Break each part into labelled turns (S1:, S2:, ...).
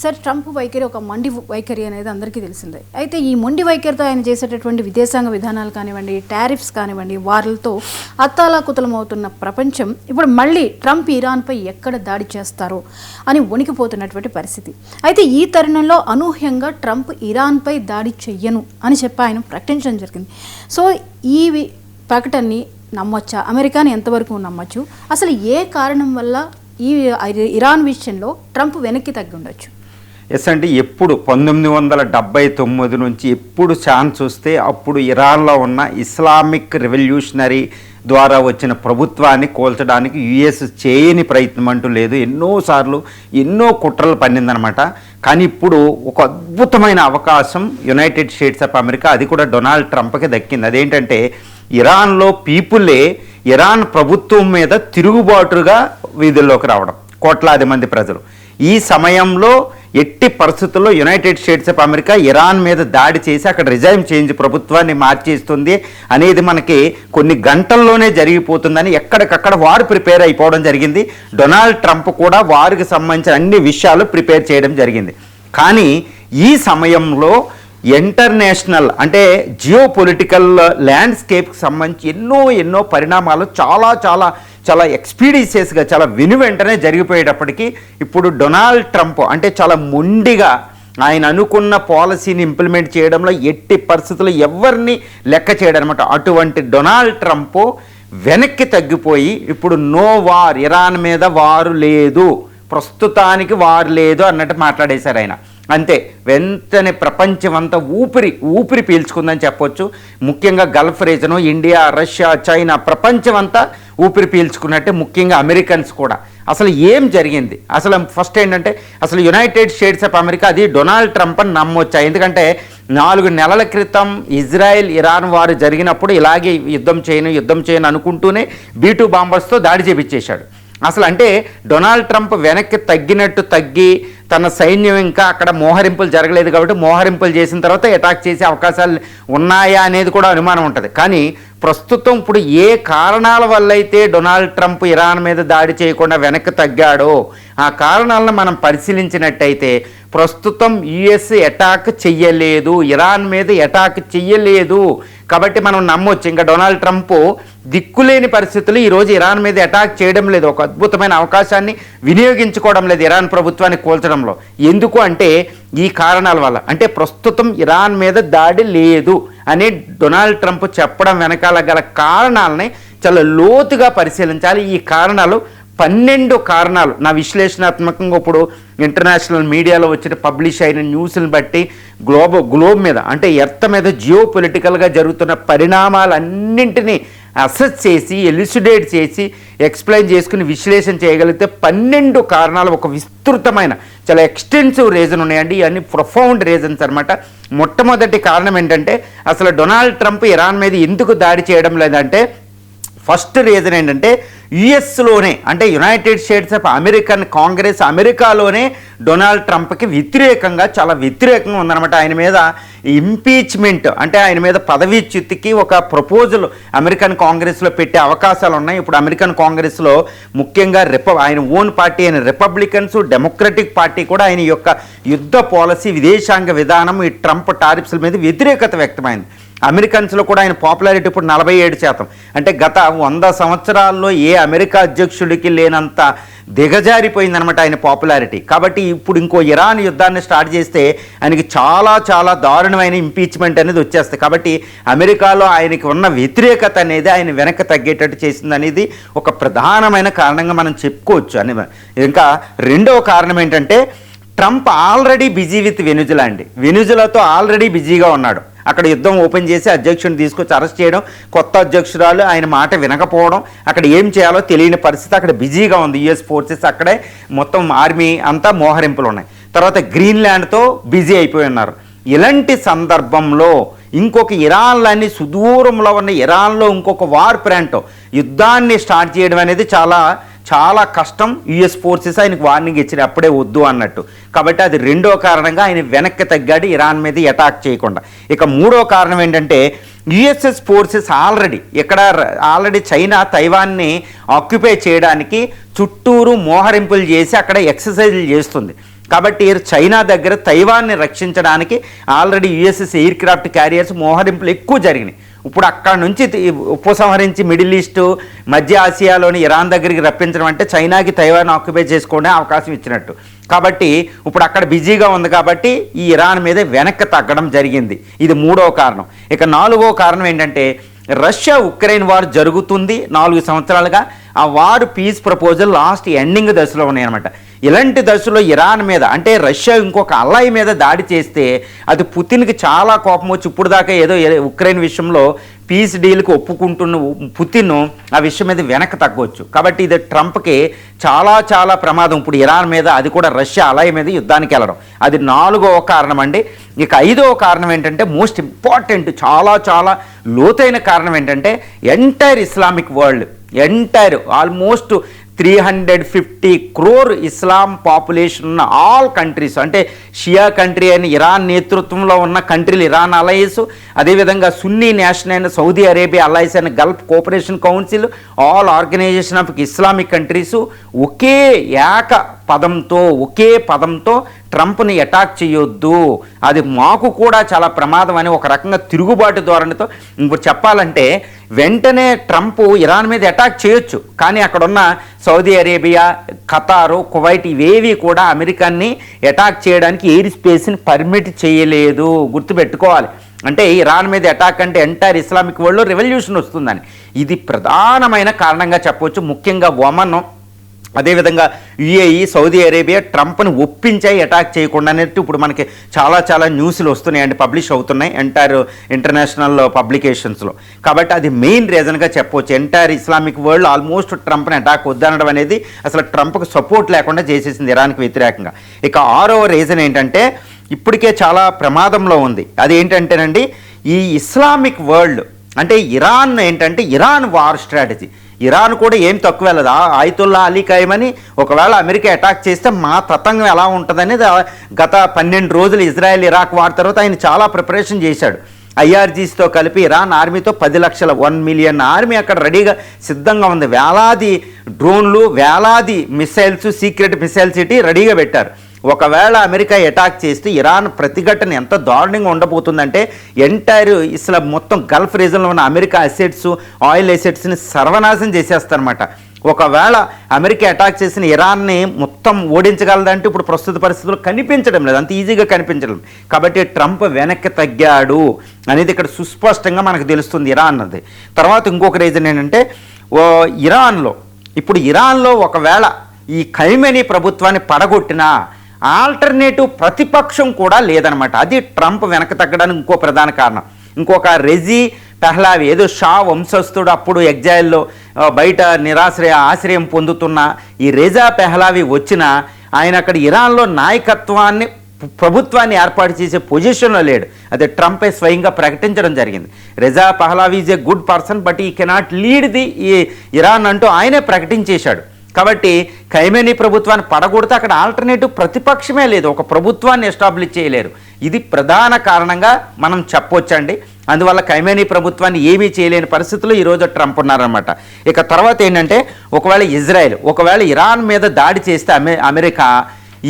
S1: Sir Trump వైఖరి ఒక మొండి వైఖరి అనేది అందరికీ తెలిసిందే. అయితే ఈ మొండి వైఖరితో ఆయన చేసేటటువంటి విదేశాంగ విధానాలు కానివ్వండి టారిఫ్స్ కానివ్వండి వారితో అత్తాలాకుతలమవుతున్న ప్రపంచం ఇప్పుడు మళ్ళీ ట్రంప్ ఇరాన్పై ఎక్కడ దాడి చేస్తారో అని వణికిపోతున్నటువంటి పరిస్థితి. అయితే ఈ తరుణంలో అనూహ్యంగా ట్రంప్ ఇరాన్పై దాడి చెయ్యను అని చెప్పి ఆయన ప్రకటించడం జరిగింది. సో ఈ ప్రకటనని నమ్మొచ్చా? అమెరికాని ఎంతవరకు నమ్మొచ్చు? అసలు ఏ కారణం వల్ల ఈ ఇరాన్ విషయంలో ట్రంప్ వెనక్కి తగ్గి ఉండొచ్చు?
S2: ఎస్ అంటే ఎప్పుడు పంతొమ్మిది వందల డెబ్బై తొమ్మిది నుంచి ఎప్పుడు ఛాన్స్ వస్తే అప్పుడు ఇరాన్లో ఉన్న ఇస్లామిక్ రెవల్యూషనరీ ద్వారా వచ్చిన ప్రభుత్వాన్ని కోల్చడానికి యుఎస్ చేయని ప్రయత్నం అంటూ లేదు. ఎన్నోసార్లు ఎన్నో కుట్రలు పన్నిందనమాట. కానీ ఇప్పుడు ఒక అద్భుతమైన అవకాశం యునైటెడ్ స్టేట్స్ ఆఫ్ అమెరికా అది కూడా డొనాల్డ్ ట్రంప్కి దక్కింది. అదేంటంటే ఇరాన్లో పీపులే ఇరాన్ ప్రభుత్వం మీద తిరుగుబాటుగా వీధుల్లోకి రావడం కోట్లాది మంది ప్రజలు. ఈ సమయంలో ఎట్టి పరిస్థితుల్లో United States of America Iran మీద దాడి చేసి అక్కడ రిజైమ్ చేంజ్ ప్రభుత్వాన్ని మార్చేస్తుంది అనేది మనకి కొన్ని గంటల్లోనే జరిగిపోతుందని ఎక్కడికక్కడ వారు ప్రిపేర్ అయిపోవడం జరిగింది. డొనాల్డ్ ట్రంప్ కూడా వారికి సంబంధించిన అన్ని విషయాలు ప్రిపేర్ చేయడం జరిగింది. కానీ ఈ సమయంలో ఇంటర్నేషనల్ అంటే జియో పొలిటికల్ ల్యాండ్స్కేప్కి సంబంధించి ఎన్నో ఎన్నో పరిణామాలు చాలా చాలా చాలా ఎక్స్పీడియస్గా చాలా వెను వెంటనే జరిగిపోయేటప్పటికీ ఇప్పుడు డొనాల్డ్ ట్రంప్ అంటే చాలా మొండిగా ఆయన అనుకున్న పాలసీని ఇంప్లిమెంట్ చేయడంలో ఎట్టి పరిస్థితుల్లో ఎవరిని లెక్క చేయడం అనమాట అటువంటి డొనాల్డ్ ట్రంప్ వెనక్కి తగ్గిపోయి ఇప్పుడు నో వార్ ఇరాన్ మీద వారు లేదు ప్రస్తుతానికి వారు లేదు అన్నట్టు మాట్లాడేశారు ఆయన. అంతే వెంటనే ప్రపంచం అంతా ఊపిరి ఊపిరి పీల్చుకుందని చెప్పొచ్చు. ముఖ్యంగా Gulf region India Russia China ప్రపంచం అంతా ఊపిరి పీల్చుకున్నట్టే ముఖ్యంగా అమెరికన్స్ కూడా. అసలు ఏం జరిగింది? అసలు ఫస్ట్ ఏంటంటే అసలు యునైటెడ్ స్టేట్స్ ఆఫ్ అమెరికా అది డొనాల్డ్ ట్రంప్ అని నమ్మొచ్చా? ఎందుకంటే నాలుగు నెలల క్రితం ఇజ్రాయెల్ ఇరాన్ వారు జరిగినప్పుడు ఇలాగే యుద్ధం చేయను యుద్ధం చేయను అనుకుంటూనే బీటూ బాంబర్స్తో దాడి చేపించేశాడు. అసలు అంటే డొనాల్డ్ ట్రంప్ వెనక్కి తగ్గినట్టు తగ్గి తన సైన్యం ఇంకా అక్కడ మోహరింపులు జరగలేదు కాబట్టి మోహరింపులు చేసిన తర్వాత అటాక్ చేసే అవకాశాలు ఉన్నాయా అనేది కూడా అనుమానం ఉంటుంది. కానీ ప్రస్తుతం ఇప్పుడు ఏ కారణాల వల్ల అయితే డొనాల్డ్ ట్రంప్ ఇరాన్ మీద దాడి చేయకుండా వెనక్కి తగ్గాడో ఆ కారణాలను మనం పరిశీలించినట్టయితే ప్రస్తుతం యుఎస్ అటాక్ చెయ్యలేదు ఇరాన్ మీద అటాక్ చెయ్యలేదు కాబట్టి మనం నమ్మొచ్చు. ఇంకా డొనాల్డ్ ట్రంప్ దిక్కులేని పరిస్థితులు ఈరోజు ఇరాన్ మీద అటాక్ చేయడం లేదు. ఒక అద్భుతమైన అవకాశాన్ని వినియోగించుకోవడం లేదు ఇరాన్ ప్రభుత్వాన్ని కూల్చడంలో. ఎందుకు అంటే ఈ కారణాల వల్ల. అంటే ప్రస్తుతం ఇరాన్ మీద దాడి లేదు అని డొనాల్డ్ ట్రంప్ చెప్పడం వెనకాల గల కారణాలని చాలా లోతుగా పరిశీలించాలి. ఈ కారణాలు పన్నెండు కారణాలు. నా విశ్లేషణాత్మకంగా ఇప్పుడు ఇంటర్నేషనల్ మీడియాలో వచ్చిన పబ్లిష్ అయిన న్యూస్ని బట్టి గ్లోబల్ గ్లోబ్ మీద అంటే ఎర్త్ మీద జియో పొలిటికల్గా జరుగుతున్న పరిణామాలన్నింటినీ అసెస్ చేసి ఎలిసిడేట్ చేసి ఎక్స్ప్లెయిన్ చేసుకుని విశ్లేషణ చేయగలిగితే పన్నెండు కారణాలు ఒక విస్తృతమైన చాలా ఎక్స్టెన్సివ్ రీజన్ ఉన్నాయండి. ఇవన్నీ ప్రొఫౌండ్ రీజన్స్ అనమాట మొట్టమొదటి కారణం ఏంటంటే అసలు డొనాల్డ్ ట్రంప్ ఇరాన్ మీద ఎందుకు దాడి చేయడం లేదంటే ఫస్ట్ రీజన్ ఏంటంటే యుఎస్లోనే అంటే United States of American Congress అమెరికాలోనే డొనాల్డ్ ట్రంప్కి వ్యతిరేకంగా చాలా వ్యతిరేకంగా ఉందన్నమాట ఆయన మీద ఇంపీచ్మెంట్. అంటే ఆయన మీద పదవీచ్యుతికి ఒక ప్రపోజల్ అమెరికన్ కాంగ్రెస్లో పెట్టే అవకాశాలు ఉన్నాయి. ఇప్పుడు అమెరికన్ కాంగ్రెస్లో ముఖ్యంగా రిప ఆయన ఓన్ పార్టీ అయిన రిపబ్లికన్స్ డెమోక్రటిక్ పార్టీ కూడా ఆయన యొక్క యుద్ధ పాలసీ విదేశాంగ విధానం ఈ ట్రంప్ టారిఫ్స్ల మీద వ్యతిరేకత వ్యక్తమైంది. అమెరికన్స్లో కూడా ఆయన పాపులారిటీ ఇప్పుడు నలభై ఏడు శాతం. అంటే గత వంద సంవత్సరాల్లో ఏ అమెరికా అధ్యక్షుడికి లేనంత దిగజారిపోయిందనమాట ఆయన పాపులారిటీ. కాబట్టి ఇప్పుడు ఇంకో ఇరాన్ యుద్ధాన్ని స్టార్ట్ చేస్తే ఆయనకి చాలా చాలా దారుణమైన ఇంపీచ్మెంట్ అనేది వచ్చేస్తుంది కాబట్టి అమెరికాలో ఆయనకి ఉన్న వ్యతిరేకత అనేది ఆయన వెనక్కి తగ్గేటట్టు చేసింది అనేది ఒక ప్రధానమైన కారణంగా మనం చెప్పుకోవచ్చు. అని ఇంకా రెండవ కారణం ఏంటంటే Trump already busy with Venezuela అండి. వెనుజులాతో ఆల్రెడీ బిజీగా ఉన్నాడు. అక్కడ యుద్ధం ఓపెన్ చేసి అధ్యక్షుడిని తీసుకొచ్చి అరెస్ట్ చేయడం కొత్త అధ్యక్షురాలు ఆయన మాట వినకపోవడం అక్కడ ఏం చేయాలో తెలియని పరిస్థితి అక్కడ బిజీగా ఉంది. యుఎస్ ఫోర్సెస్ అక్కడే మొత్తం ఆర్మీ అంతా మోహరింపులు ఉన్నాయి. తర్వాత గ్రీన్లాండ్తో బిజీ అయిపోయి ఉన్నారు. ఇలాంటి సందర్భంలో ఇంకొక ఇరాన్లన్నీ సుదూరంలో ఉన్న ఇరాన్లో ఇంకొక వార్ ప్రాంతం యుద్ధాన్ని స్టార్ట్ చేయడం అనేది చాలా చాలా కష్టం. యుఎస్ ఫోర్సెస్ ఆయనకు వార్నింగ్ ఇచ్చిన అప్పుడే వద్దు అన్నట్టు. కాబట్టి అది రెండో కారణంగా ఆయన వెనక్కి తగ్గాడు ఇరాన్ మీద అటాక్ చేయకుండా. ఇక మూడో కారణం ఏంటంటే యుఎస్ఎస్ ఫోర్సెస్ ఆల్రెడీ ఇక్కడ ఆల్రెడీ చైనా తైవాన్ని ఆక్యుపై చేయడానికి చుట్టూరు మోహరింపులు చేసి అక్కడ ఎక్సర్సైజులు చేస్తుంది. కాబట్టి చైనా దగ్గర తైవాన్ని రక్షించడానికి already USS aircraft carriers మోహరింపులు ఎక్కువ జరిగినాయి. ఇప్పుడు అక్కడ నుంచి ఉపసంహరించి మిడిల్ ఈస్టు మధ్య ఆసియాలోని ఇరాన్ దగ్గరికి రప్పించడం అంటే చైనాకి తైవాన్ ఆక్యుపై చేసుకోవడం అవకాశం ఇచ్చినట్టు. కాబట్టి ఇప్పుడు అక్కడ బిజీగా ఉంది కాబట్టి ఈ ఇరాన్ మీద వెనక్కి తగ్గడం జరిగింది. ఇది మూడో కారణం. ఇక నాలుగో కారణం ఏంటంటే రష్యా ఉక్రెయిన్ వార్ జరుగుతుంది నాలుగు సంవత్సరాలుగా. ఆ war peace proposal last ending దశలో ఉన్నాయన్నమాట. ఇలాంటి దశలో ఇరాన్ మీద అంటే రష్యా ఇంకొక అల్లాయి మీద దాడి చేస్తే అది పుతిన్కి చాలా కోపం వచ్చి ఇప్పుడు దాకా ఏదో ఉక్రెయిన్ విషయంలో పీస్ డీల్కి ఒప్పుకుంటున్న పుతిన్ ఆ విషయం మీద వెనక్కి తగ్గవచ్చు కాబట్టి ఇది ట్రంప్కి చాలా చాలా ప్రమాదం. ఇప్పుడు ఇరాన్ మీద అది కూడా రష్యా అలయ మీద యుద్ధానికి వెళ్ళడం. అది నాలుగో కారణం అండి. ఇక ఐదవ కారణం ఏంటంటే మోస్ట్ ఇంపార్టెంట్ చాలా చాలా లోతైన కారణం ఏంటంటే entire Islamic world entire almost three hundred fifty crore Islam population ఉన్న ఆల్ కంట్రీస్ అంటే షియా కంట్రీ అయిన ఇరాన్ నేతృత్వంలో ఉన్న కంట్రీలు ఇరాన్ అలయన్స్ అదేవిధంగా సున్నీ నేషన్ అయిన సౌదీ అరేబియా అలయన్స్ అయిన Gulf Cooperation Council all Organisation of Islamic Countries ఒకే ఏక పదంతో ఒకే పదంతో ట్రంప్ని అటాక్ చేయొద్దు. అది మాకు కూడా చాలా ప్రమాదం అని ఒక రకంగా తిరుగుబాటు ధోరణితో ఇప్పుడు చెప్పాలంటే వెంటనే ట్రంప్ ఇరాన్ మీద అటాక్ చేయొచ్చు. కానీ అక్కడున్న సౌదీ అరేబియా ఖతారు కువైట్ ఇవేవి కూడా అమెరికాని అటాక్ చేయడానికి ఎయిర్ స్పేస్ని పర్మిట్ చేయలేదు. గుర్తుపెట్టుకోవాలి. అంటే ఇరాన్ మీద అటాక్ అంటే ఎంటైర్ ఇస్లామిక్ వరల్డ్లో రెవల్యూషన్ వస్తుందని. ఇది ప్రధానమైన కారణంగా చెప్పవచ్చు. ముఖ్యంగా ఒమన్ అదేవిధంగా యుఏఈ సౌదీ అరేబియా ట్రంప్ను ఒప్పించాయి అటాక్ చేయకుండా అనేది ఇప్పుడు మనకి చాలా చాలా న్యూస్లు వస్తున్నాయండి పబ్లిష్ అవుతున్నాయి ఎంటైర్ ఇంటర్నేషనల్ పబ్లికేషన్స్లో. కాబట్టి అది మెయిన్ రీజన్గా చెప్పవచ్చు ఎంటైర్ ఇస్లామిక్ వరల్డ్ ఆల్మోస్ట్ ట్రంప్ని అటాక్ వద్దనడం అనేది అసలు ట్రంప్కి సపోర్ట్ లేకుండా చేసేసింది ఇరాన్కి వ్యతిరేకంగా. ఇక ఆరవ రీజన్ ఏంటంటే ఇప్పటికే చాలా ప్రమాదంలో ఉంది. అది ఏంటంటేనండి ఈ ఇస్లామిక్ వరల్డ్ అంటే ఇరాన్ ఏంటంటే ఇరాన్ వార్ స్ట్రాటజీ. ఇరాన్ కూడా ఏం తక్కువ వెళ్ళదు. ఆ ఆయితుల్లా అలీ ఖైమని ఒకవేళ అమెరికా అటాక్ చేస్తే మా తతంగం ఎలా ఉంటుందనేది గత పన్నెండు రోజులు ఇజ్రాయెల్ ఇరాక్ వార్ తర్వాత ఆయన చాలా ప్రిపరేషన్ చేశాడు. ఐఆర్జీస్తో కలిపి ఇరాన్ ఆర్మీతో పది లక్షల వన్ మిలియన్ ఆర్మీ అక్కడ రెడీగా సిద్ధంగా ఉంది. వేలాది డ్రోన్లు వేలాది మిసైల్స్ సీక్రెట్ మిసైల్స్ ఇటీ రెడీగా పెట్టారు. ఒకవేళ అమెరికా అటాక్ చేస్తే ఇరాన్ ప్రతిఘటన ఎంత దారుణంగా ఉండబోతుందంటే ఎంటైర్ ఇస్లా మొత్తం గల్ఫ్ రీజన్లో ఉన్న అమెరికా అసెట్స్ ఆయిల్ అసెట్స్ని సర్వనాశనం చేసేస్తారనమాట ఒకవేళ అమెరికా అటాక్ చేసిన ఇరాన్ని మొత్తం ఓడించగలదంటే ఇప్పుడు ప్రస్తుత పరిస్థితుల్లో కనిపించడం లేదు. అంత ఈజీగా కనిపించడం కాబట్టి ట్రంప్ వెనక్కి తగ్గాడు అనేది ఇక్కడ సుస్పష్టంగా మనకు తెలుస్తుంది ఇరాన్ అన్నది. తర్వాత ఇంకొక రీజన్ ఏంటంటే ఓ ఇరాన్లో ఇప్పుడు ఇరాన్లో ఒకవేళ ఈ ఖైమెనీ ప్రభుత్వాన్ని పడగొట్టినా ఆల్టర్నేటివ్ ప్రతిపక్షం కూడా లేదనమాట. అది ట్రంప్ వెనక తగ్గడానికి ఇంకో ప్రధాన కారణం. ఇంకొక రెజీ పెహ్లావి ఏదో షా వంశస్థుడు అప్పుడు ఎగ్జైల్లో బయట నిరాశ్రయ ఆశ్రయం పొందుతున్న ఈ రెజా పెహ్లావి వచ్చిన ఆయన అక్కడ ఇరాన్లో నాయకత్వాన్ని ప్రభుత్వాన్ని ఏర్పాటు చేసే పొజిషన్లో లేడు. అదే ట్రంపే స్వయంగా ప్రకటించడం జరిగింది. Reza Pahlavi is a good person but he cannot lead the ఈ ఇరాన్ అంటూ ఆయనే ప్రకటించేశాడు. కాబట్టి ఖైమేనీ ప్రభుత్వాన్ని పడగొడితే అక్కడ ఆల్టర్నేటివ్ ప్రతిపక్షమే లేదు. ఒక ప్రభుత్వాన్ని ఎస్టాబ్లిష్ చేయలేరు. ఇది ప్రధాన కారణంగా మనం చెప్పొచ్చండి. అందువల్ల ఖైమేనీ ప్రభుత్వాన్ని ఏమీ చేయలేని పరిస్థితుల్లో ఈరోజు ట్రంప్ ఉన్నారనమాట ఇక తర్వాత ఏంటంటే ఒకవేళ ఇజ్రాయెల్ ఒకవేళ ఇరాన్ మీద దాడి చేస్తే అమె అమెరికా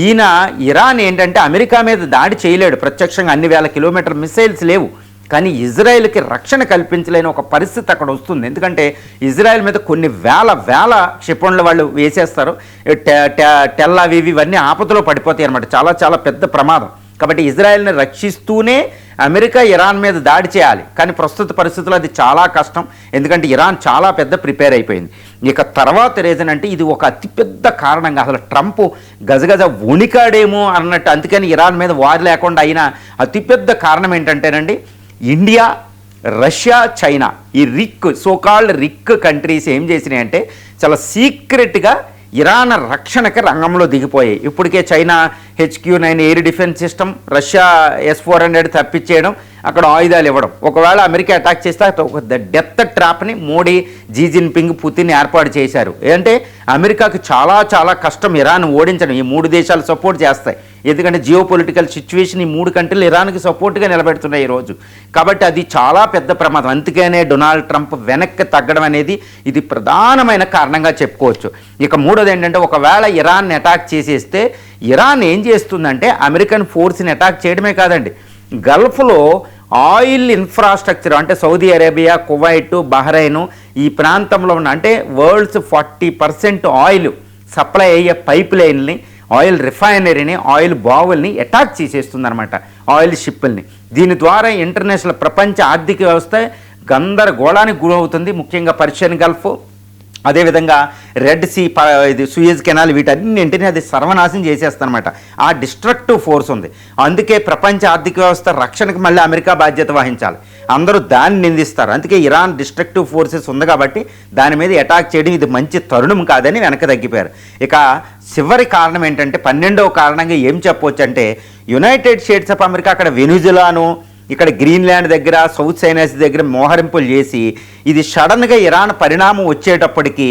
S2: ఈయన ఇరాన్ ఏంటంటే అమెరికా మీద దాడి చేయలేడు. ప్రత్యక్షంగా అన్ని వేల కిలోమీటర్ మిసైల్స్ లేవు. కానీ ఇజ్రాయెల్కి రక్షణ కల్పించలేని ఒక పరిస్థితి అక్కడ వస్తుంది. ఎందుకంటే ఇజ్రాయెల్ మీద కొన్ని వేల వేల క్షిపణులు వాళ్ళు వేసేస్తారు. టె- టె- టెల్ అవి ఇవన్నీ ఆపదలో పడిపోతాయి అనమాట చాలా చాలా పెద్ద ప్రమాదం. కాబట్టి ఇజ్రాయెల్ని రక్షిస్తూనే అమెరికా ఇరాన్ మీద దాడి చేయాలి. కానీ ప్రస్తుత పరిస్థితుల్లో అది చాలా కష్టం. ఎందుకంటే ఇరాన్ చాలా పెద్ద ప్రిపేర్ అయిపోయింది. ఇక తర్వాత రీజన్ అంటే ఇది ఒక అతిపెద్ద కారణంగా అసలు ట్రంప్ గజగజ ఉనికాడేమో అన్నట్టు. అందుకని ఇరాన్ మీద వారి లేకుండా అయిన అతిపెద్ద కారణం ఏంటంటేనండి ఇండియా రష్యా చైనా ఈ రిక్ సోకాల్డ్ రిక్ కంట్రీస్ ఏం చేసినాయంటే చాలా సీక్రెట్గా ఇరాన్ రక్షణకి రంగంలో దిగిపోయాయి. ఇప్పటికే China HQ nine air defence system Russia S four hundred తప్పించేయడం అక్కడ ఆయుధాలు ఇవ్వడం. ఒకవేళ అమెరికా అటాక్ చేస్తే ఒక డెత్ ట్రాప్ని మోడీ జీ జిన్పింగ్ పుతిన్ ఏర్పాటు చేశారు. ఏంటంటే అమెరికాకు చాలా చాలా కష్టం ఇరాన్ ఓడించడం. ఈ మూడు దేశాలు సపోర్ట్ చేస్తాయి. ఎందుకంటే జియో పొలిటికల్ సిచ్యువేషన్ ఈ మూడు కంట్రీలు ఇరాన్కి సపోర్ట్గా నిలబెడుతున్నాయి ఈరోజు కాబట్టి అది చాలా పెద్ద ప్రమాదం. అందుకనే డొనాల్డ్ ట్రంప్ వెనక్కి తగ్గడం అనేది ఇది ప్రధానమైన కారణంగా చెప్పుకోవచ్చు. ఇక మూడోది ఏంటంటే ఒకవేళ ఇరాన్ అటాక్ చేసేస్తే ఇరాన్ ఏం చేస్తుందంటే అమెరికన్ ఫోర్స్ని అటాక్ చేయడమే కాదండి. గల్ఫ్లో ఆయిల్ ఇన్ఫ్రాస్ట్రక్చర్ అంటే సౌదీ అరేబియా కువైట్ బహ్రైన్ ఈ ప్రాంతంలో ఉన్న అంటే world's forty percent oil supply అయ్యే పైప్ లైన్ని ఆయిల్ రిఫైనరీని ఆయిల్ బావుల్ని అటాక్ చేసేస్తుందన్నమాట. ఆయిల్ షిప్పుల్ని. దీని ద్వారా ఇంటర్నేషనల్ ప్రపంచ ఆర్థిక వ్యవస్థ గందరగోళానికి గురవుతుంది. ముఖ్యంగా పర్షియన్ గల్ఫ్ అదేవిధంగా రెడ్ సీ ప ఇది సూయజ్ కెనాల్ వీటన్నింటినీ అది సర్వనాశనం చేసేస్తానమాట ఆ డిస్ట్రక్టివ్ ఫోర్స్ ఉంది. అందుకే ప్రపంచ ఆర్థిక వ్యవస్థ రక్షణకు మళ్ళీ అమెరికా బాధ్యత వహించాలి. అందరూ దాన్ని నిందిస్తారు. అందుకే ఇరాన్ డిస్ట్రక్టివ్ ఫోర్సెస్ ఉంది కాబట్టి దాని మీద అటాక్ చేయడం ఇది మంచి తరుణం కాదని వెనక తగ్గిపోయారు. ఇక చివరి కారణం ఏంటంటే పన్నెండవ కారణంగా ఏం చెప్పవచ్చు అంటే యునైటెడ్ స్టేట్స్ ఆఫ్ అమెరికా అక్కడ వెనుజులాను ఇక్కడ గ్రీన్లాండ్ దగ్గర సౌత్ చైనాస్ దగ్గర మోహరింపులు చేసి ఇది సడన్గా ఇరాన్ పరిణామం వచ్చేటప్పటికి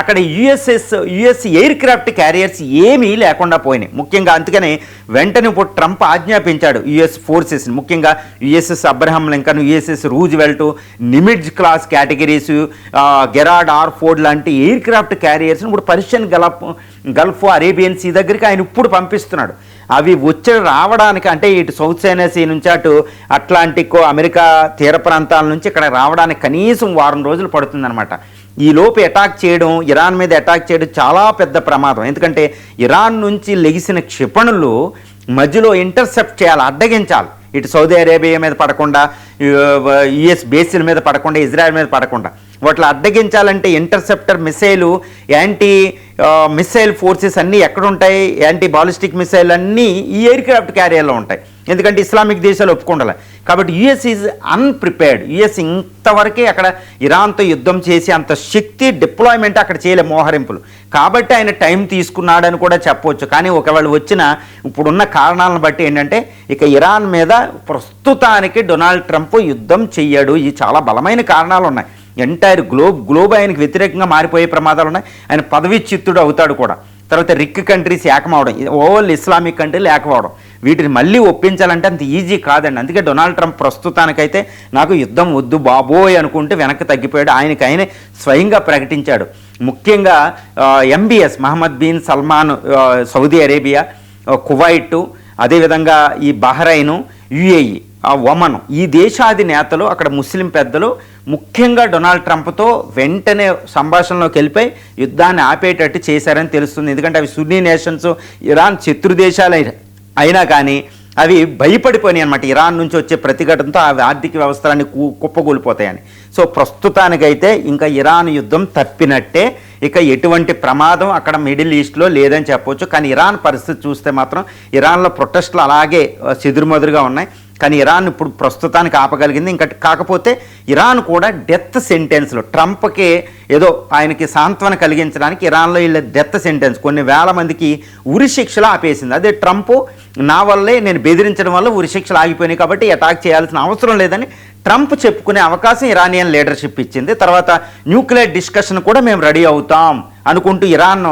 S2: అక్కడ USS US aircraft carriers ఏమీ లేకుండా పోయినాయి. ముఖ్యంగా అందుకని వెంటనే ఇప్పుడు ట్రంప్ ఆజ్ఞాపించాడు యుఎస్ ఫోర్సెస్ని. ముఖ్యంగా USS Abraham Lincoln USS Roosevelt Nimitz class categories Gerald R Ford లాంటి ఎయిర్ క్రాఫ్ట్ క్యారియర్స్ని ఇప్పుడు Persian Gulf Gulf Arabian Sea దగ్గరికి ఆయన ఇప్పుడు పంపిస్తున్నాడు. అవి వచ్చి రావడానికి అంటే ఇటు సౌత్ చైనా సీ నుంచి అటు అట్లాంటిక్ అమెరికా తీర ప్రాంతాల నుంచి ఇక్కడ రావడానికి కనీసం వారం రోజులు పడుతుందన్నమాట. ఈ లోపు అటాక్ చేయడం ఇరాన్ మీద అటాక్ చేయడం చాలా పెద్ద ప్రమాదం. ఎందుకంటే ఇరాన్ నుంచి లెగిసిన క్షిపణులు మధ్యలో ఇంటర్సెప్ట్ చేయాలి అడ్డగించాలి. ఇటు సౌదీ అరేబియా మీద పడకుండా యుఎస్ బేసిల మీద పడకుండా ఇజ్రాయెల్ మీద పడకుండా. వాటిని అడ్డగించాలంటే interceptor missile anti missile forces అన్నీ ఎక్కడ ఉంటాయి యాంటీ బాలిస్టిక్ మిసైల్ అన్నీ ఈ ఎయిర్ క్రాఫ్ట్ క్యారియర్లో ఉంటాయి. ఎందుకంటే ఇస్లామిక్ దేశాలు ఒప్పుకుండాలి. కాబట్టి యుఎస్ ఈజ్ అన్ప్రిపేర్డ్ యుఎస్ ఇంతవరకే అక్కడ ఇరాన్తో యుద్ధం చేసి అంత శక్తి డిప్లాయ్మెంట్ అక్కడ చేయలే మోహరింపులు. కాబట్టి ఆయన టైం తీసుకున్నాడని కూడా చెప్పవచ్చు కానీ ఒకవేళ వచ్చిన ఇప్పుడున్న కారణాలను బట్టి ఏంటంటే ఇక ఇరాన్ మీద ప్రస్తుతానికి డొనాల్డ్ ట్రంప్ యుద్ధం చెయ్యడు. ఈ చాలా బలమైన కారణాలు ఉన్నాయి. ఎంటైర్ గ్లోబ్ గ్లోబ్ ఆయనకు వ్యతిరేకంగా మారిపోయే ప్రమాదాలు ఉన్నాయి. ఆయన పదవిచ్యుత్తుడు అవుతాడు కూడా. తర్వాత రిక్ కంట్రీస్ ఏకమవడం. ఓవల్ ఇస్లామిక్ కంట్రీలు ఏకమవడం. వీటిని మళ్ళీ ఒప్పించాలంటే అంత ఈజీ కాదండి. అందుకే డొనాల్డ్ ట్రంప్ ప్రస్తుతానికైతే నాకు యుద్ధం వద్దు బాబోయ్ అనుకుంటే వెనక్కి తగ్గిపోయాడు. ఆయనకి ఆయనే స్వయంగా ప్రకటించాడు. ముఖ్యంగా MBS Mohammed bin Salman Saudi Arabia Kuwait అదేవిధంగా ఈ బహ్రైను యుఏఈ ఆ ఒమన్ ఈ దేశాది నేతలు అక్కడ ముస్లిం పెద్దలు ముఖ్యంగా డొనాల్డ్ ట్రంప్తో వెంటనే సంభాషణలోకి వెళ్ళిపోయి యుద్ధాన్ని ఆపేటట్టు చేశారని తెలుస్తుంది. ఎందుకంటే అవి సున్నీ నేషన్స్ ఇరాన్ శత్రు దేశాలు అయినా కానీ అవి భయపడిపోయినాయి అనమాట ఇరాన్ నుంచి వచ్చే ప్రతిఘటనతో అవి ఆర్థిక వ్యవస్థలన్నీ కు- కుప్పకూలిపోతాయని. సో ప్రస్తుతానికైతే ఇంకా ఇరాన్ యుద్ధం తప్పినట్టే. ఇక ఎటువంటి ప్రమాదం అక్కడ మిడిల్ ఈస్ట్లో లేదని చెప్పవచ్చు కానీ ఇరాన్ పరిస్థితి చూస్తే మాత్రం ఇరాన్లో ప్రొటెస్ట్లు అలాగే చెదురుమదురుగా ఉన్నాయి. కానీ ఇరాన్ ఇప్పుడు ప్రస్తుతానికి ఆపగలిగింది. ఇంకా కాకపోతే ఇరాన్ కూడా డెత్ సెంటెన్స్లో ట్రంప్కి ఏదో ఆయనకి సాంత్వన కలిగించడానికి ఇరాన్లో వీళ్ళ డెత్ సెంటెన్స్ కొన్ని వేల మందికి ఉరిశిక్షలు ఆపేసింది. అదే ట్రంప్ నా వల్లే నేను బెదిరించడం వల్ల ఉరి శిక్షలు ఆగిపోయినాయి కాబట్టి అటాక్ చేయాల్సిన అవసరం లేదని ట్రంప్ చెప్పుకునే అవకాశం ఇరానియన్ లీడర్షిప్ ఇచ్చింది. తర్వాత న్యూక్లియర్ డిస్కషన్ కూడా మేము రెడీ అవుతాం అనుకుంటూ ఇరాన్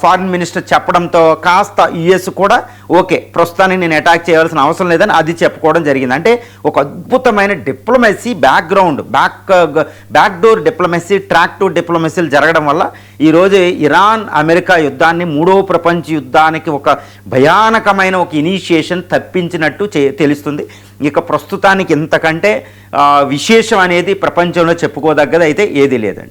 S2: ఫారిన్ మినిస్టర్ చెప్పడంతో కాస్త యుఎస్ కూడా ఓకే ప్రస్తుతానికి నేను అటాక్ చేయాల్సిన అవసరం లేదని అది చెప్పుకోవడం జరిగింది. అంటే ఒక అద్భుతమైన diplomacy background back back door diplomacy track two డిప్లొమసీలు జరగడం వల్ల ఈరోజు ఇరాన్ అమెరికా యుద్ధాన్ని మూడవ ప్రపంచ యుద్ధానికి ఒక భయానకమైన ఒక ఇనీషియేషన్ తప్పించినట్టు చే తెలుస్తుంది. ఇక ప్రస్తుతానికి ఇంతకంటే విశేషం అనేది ప్రపంచంలో చెప్పుకోదగ్గది అయితే ఏదీ లేదండి.